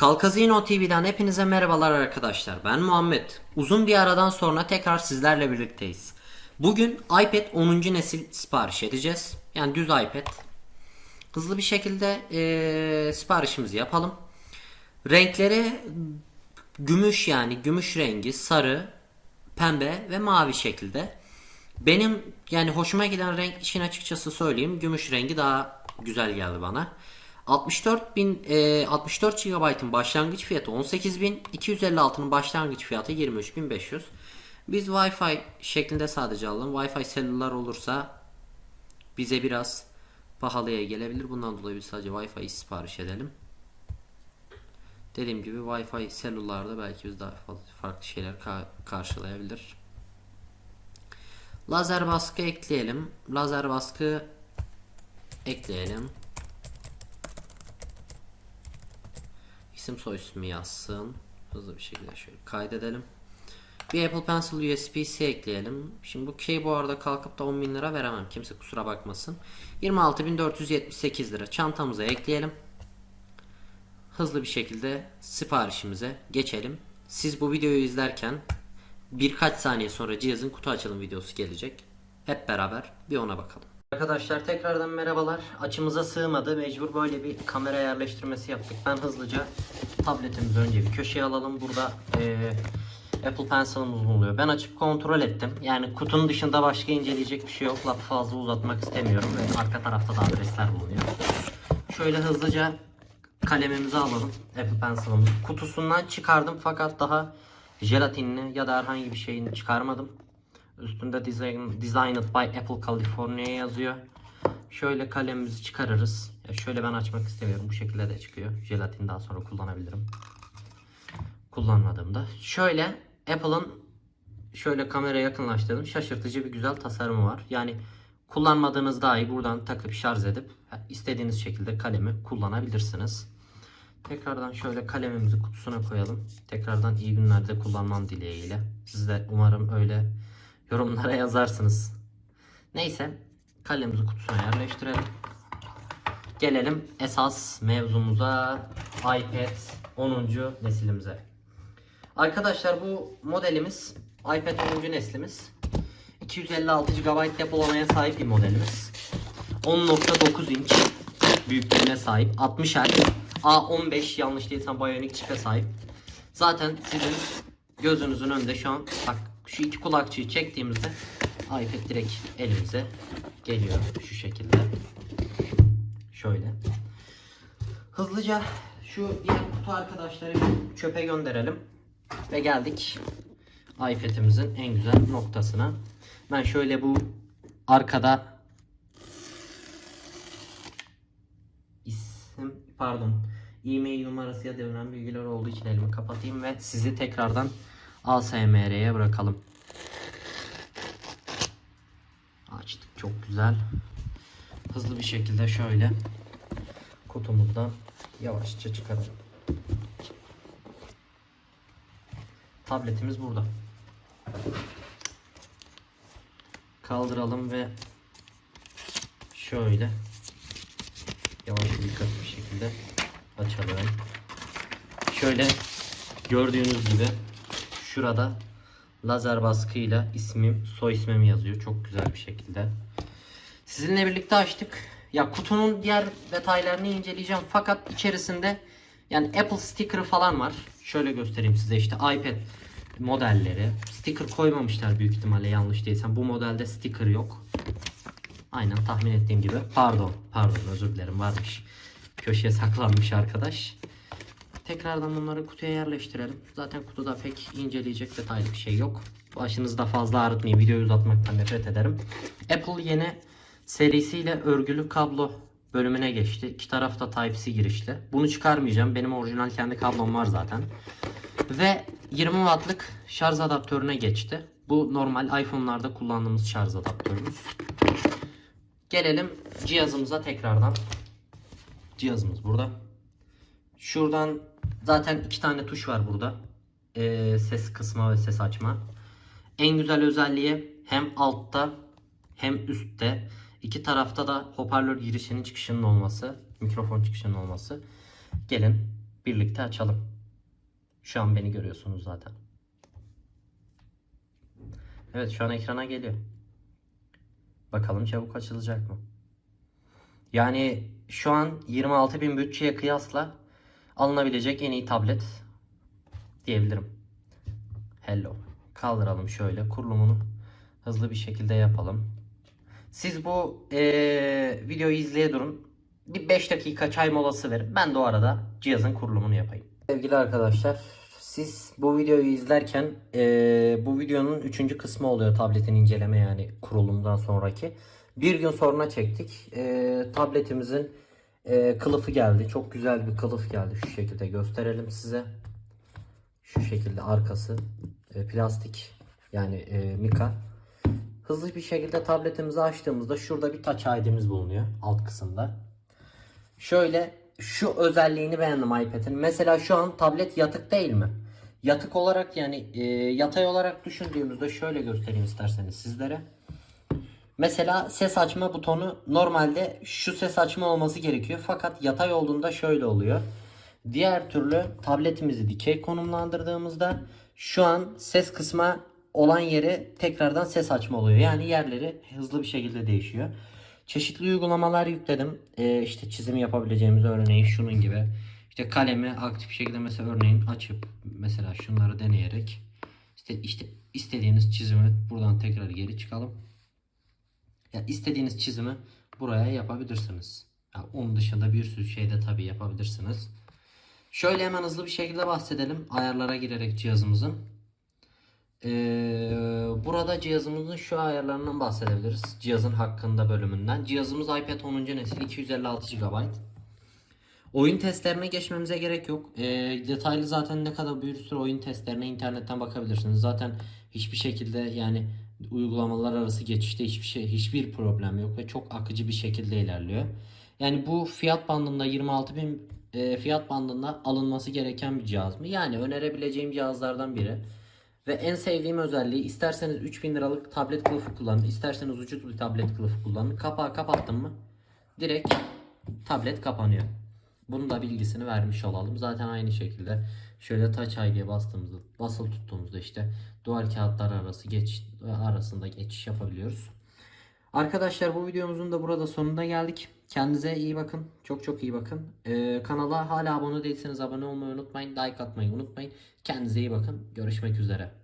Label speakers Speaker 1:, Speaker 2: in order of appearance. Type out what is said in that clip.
Speaker 1: Kalkazino TV'den hepinize merhabalar arkadaşlar. Ben Muhammed. Uzun bir aradan sonra tekrar sizlerle birlikteyiz. Bugün iPad 10. nesil sipariş edeceğiz. Yani düz iPad. Hızlı bir şekilde eee, siparişimizi yapalım. Renkleri gümüş yani gümüş rengi, sarı, pembe ve mavi şekilde. Benim yani hoşuma giden renk için açıkçası söyleyeyim gümüş rengi daha güzel geldi bana. 64 bin, e, 64 GB'ın başlangıç fiyatı 18.000, 256'nın başlangıç fiyatı 23.500. Biz Wi-Fi şeklinde sadece alalım. Wi-Fi selüler olursa bize biraz pahalıya gelebilir. Bundan dolayı biz sadece Wi-Fi sipariş edelim. Dediğim gibi Wi-Fi selülarda belki biz daha fazla farklı şeyler ka- karşılayabilir. Lazer baskı ekleyelim. Lazer baskı ekleyelim. İsim soy ismi yazsın. Hızlı bir şekilde şöyle kaydedelim. Bir Apple Pencil USB-C ekleyelim. Şimdi bu keyboard'a kalkıp da 10 bin lira veremem. Kimse kusura bakmasın. 26.478 lira çantamıza ekleyelim. Hızlı bir şekilde siparişimize geçelim. Siz bu videoyu izlerken birkaç saniye sonra cihazın kutu açılım videosu gelecek. Hep beraber bir ona bakalım. Arkadaşlar tekrardan merhabalar. Açımıza sığmadı. Mecbur böyle bir kamera yerleştirmesi yaptık. Ben hızlıca tabletimizi önce bir köşeye alalım. Burada eee, Apple Pencil'ımız bulunuyor. Ben açıp kontrol ettim. Yani kutunun dışında başka inceleyecek bir şey yok. Lafı fazla uzatmak istemiyorum. Ve arka tarafta da adresler bulunuyor. Şöyle hızlıca kalemimizi alalım. Apple Pencil'ımızı. Kutusundan çıkardım fakat daha jelatinini ya da herhangi bir şeyini çıkarmadım. Üstünde design, Designed by Apple California yazıyor. Şöyle kalemimizi çıkarırız. Şöyle ben açmak istemiyorum. Bu şekilde de çıkıyor. Jelatin daha sonra kullanabilirim. Kullanmadığımda. Şöyle Apple'ın şöyle kameraya yakınlaştırdım. Şaşırtıcı bir güzel tasarımı var. Yani kullanmadığınız dahi buradan takıp şarj edip istediğiniz şekilde kalemi kullanabilirsiniz. Tekrardan şöyle kalemimizi kutusuna koyalım. Tekrardan iyi günlerde kullanmam dileğiyle. Siz de umarım öyle yorumlara yazarsınız. Neyse kalemimizi kutusuna yerleştirelim. Gelelim esas mevzumuza iPad 10. neslimize. Arkadaşlar bu modelimiz iPad 10. neslimiz. 256 GB depolamaya sahip bir modelimiz. 10.9 inç büyüklüğüne sahip. 60 Hz. A15 yanlış değilsem Bionic çipe sahip. Zaten sizin gözünüzün önünde şu an bak şu iki kulakçıyı çektiğimizde iPad direkt elimize geliyor şu şekilde. Şöyle. Hızlıca şu diğer kutu arkadaşları çöpe gönderelim. Ve geldik iPad'imizin en güzel noktasına. Ben şöyle bu arkada isim pardon e-mail numarası ya önemli bilgiler olduğu için elimi kapatayım ve sizi tekrardan ASMR'ye bırakalım. Açtık çok güzel. Hızlı bir şekilde şöyle kutumuzdan yavaşça çıkaralım. Tabletimiz burada. Kaldıralım ve şöyle yavaş dikkat bir şekilde açalım. Şöyle gördüğünüz gibi şurada lazer baskıyla ismim, soy ismim yazıyor. Çok güzel bir şekilde. Sizinle birlikte açtık. Ya kutunun diğer detaylarını inceleyeceğim fakat içerisinde yani Apple sticker'ı falan var. Şöyle göstereyim size işte iPad modelleri. Sticker koymamışlar büyük ihtimalle yanlış değilsem. Bu modelde sticker yok. Aynen tahmin ettiğim gibi. Pardon, pardon özür dilerim varmış. Köşeye saklanmış arkadaş. Tekrardan bunları kutuya yerleştirelim. Zaten kutuda pek inceleyecek detaylı bir şey yok. Başınızı da fazla ağrıtmayın. Videoyu uzatmaktan nefret ederim. Apple yeni serisiyle örgülü kablo bölümüne geçti. İki tarafta Type-C girişli. Bunu çıkarmayacağım. Benim orijinal kendi kablom var zaten. Ve 20 wattlık şarj adaptörüne geçti. Bu normal iPhone'larda kullandığımız şarj adaptörümüz. Gelelim cihazımıza tekrardan. Cihazımız burada. Şuradan zaten iki tane tuş var burada. Ee, ses kısma ve ses açma. En güzel özelliği hem altta hem üstte iki tarafta da hoparlör girişinin çıkışının olması, mikrofon çıkışının olması. Gelin birlikte açalım. Şu an beni görüyorsunuz zaten. Evet şu an ekrana geliyor. Bakalım çabuk açılacak mı? Yani şu an 26.000 bütçeye kıyasla alınabilecek en iyi tablet diyebilirim. Hello. Kaldıralım şöyle kurulumunu hızlı bir şekilde yapalım. Siz bu eee, videoyu izleye durun. Bir 5 dakika çay molası verin. Ben de o arada cihazın kurulumunu yapayım. Sevgili arkadaşlar, siz bu videoyu izlerken eee, bu videonun 3. kısmı oluyor tabletin inceleme yani kurulumdan sonraki. Bir gün sonra çektik. Eee, tabletimizin eee, kılıfı geldi. Çok güzel bir kılıf geldi. Şu şekilde gösterelim size. Şu şekilde arkası e, plastik yani e, mika. Hızlı bir şekilde tabletimizi açtığımızda şurada bir touch ID'miz bulunuyor alt kısımda. Şöyle şu özelliğini beğendim iPad'in. Mesela şu an tablet yatık değil mi? Yatık olarak yani e, yatay olarak düşündüğümüzde şöyle göstereyim isterseniz sizlere. Mesela ses açma butonu normalde şu ses açma olması gerekiyor. Fakat yatay olduğunda şöyle oluyor. Diğer türlü tabletimizi dikey konumlandırdığımızda şu an ses kısma olan yeri tekrardan ses açma oluyor. Yani yerleri hızlı bir şekilde değişiyor. Çeşitli uygulamalar yükledim. Ee, işte çizim yapabileceğimiz örneğin şunun gibi. İşte kalemi aktif şekilde mesela örneğin açıp mesela şunları deneyerek işte, işte istediğiniz çizimi buradan tekrar geri çıkalım. Ya istediğiniz çizimi buraya yapabilirsiniz. Ya onun dışında bir sürü şey de tabii yapabilirsiniz. Şöyle hemen hızlı bir şekilde bahsedelim ayarlara girerek cihazımızın. Ee, burada cihazımızın şu ayarlarından bahsedebiliriz. Cihazın hakkında bölümünden. Cihazımız iPad 10. nesil 256 GB. Oyun testlerine geçmemize gerek yok. Ee, detaylı zaten ne kadar bir sürü oyun testlerine internetten bakabilirsiniz. Zaten hiçbir şekilde yani uygulamalar arası geçişte hiçbir şey hiçbir problem yok ve çok akıcı bir şekilde ilerliyor. Yani bu fiyat bandında 26.000 e, fiyat bandında alınması gereken bir cihaz mı? Yani önerebileceğim cihazlardan biri. Ve en sevdiğim özelliği isterseniz 3000 liralık tablet kılıfı kullanın, isterseniz ucuz bir tablet kılıfı kullanın. Kapağı kapattım mı direkt tablet kapanıyor. Bunun da bilgisini vermiş olalım. Zaten aynı şekilde şöyle Touch ID'ye bastığımızda, basılı tuttuğumuzda işte duvar kağıtları arası geç arasında geçiş yapabiliyoruz. Arkadaşlar bu videomuzun da burada sonuna geldik. Kendinize iyi bakın. Çok çok iyi bakın. Ee, kanala hala abone değilseniz abone olmayı unutmayın. Like atmayı unutmayın. Kendinize iyi bakın. Görüşmek üzere.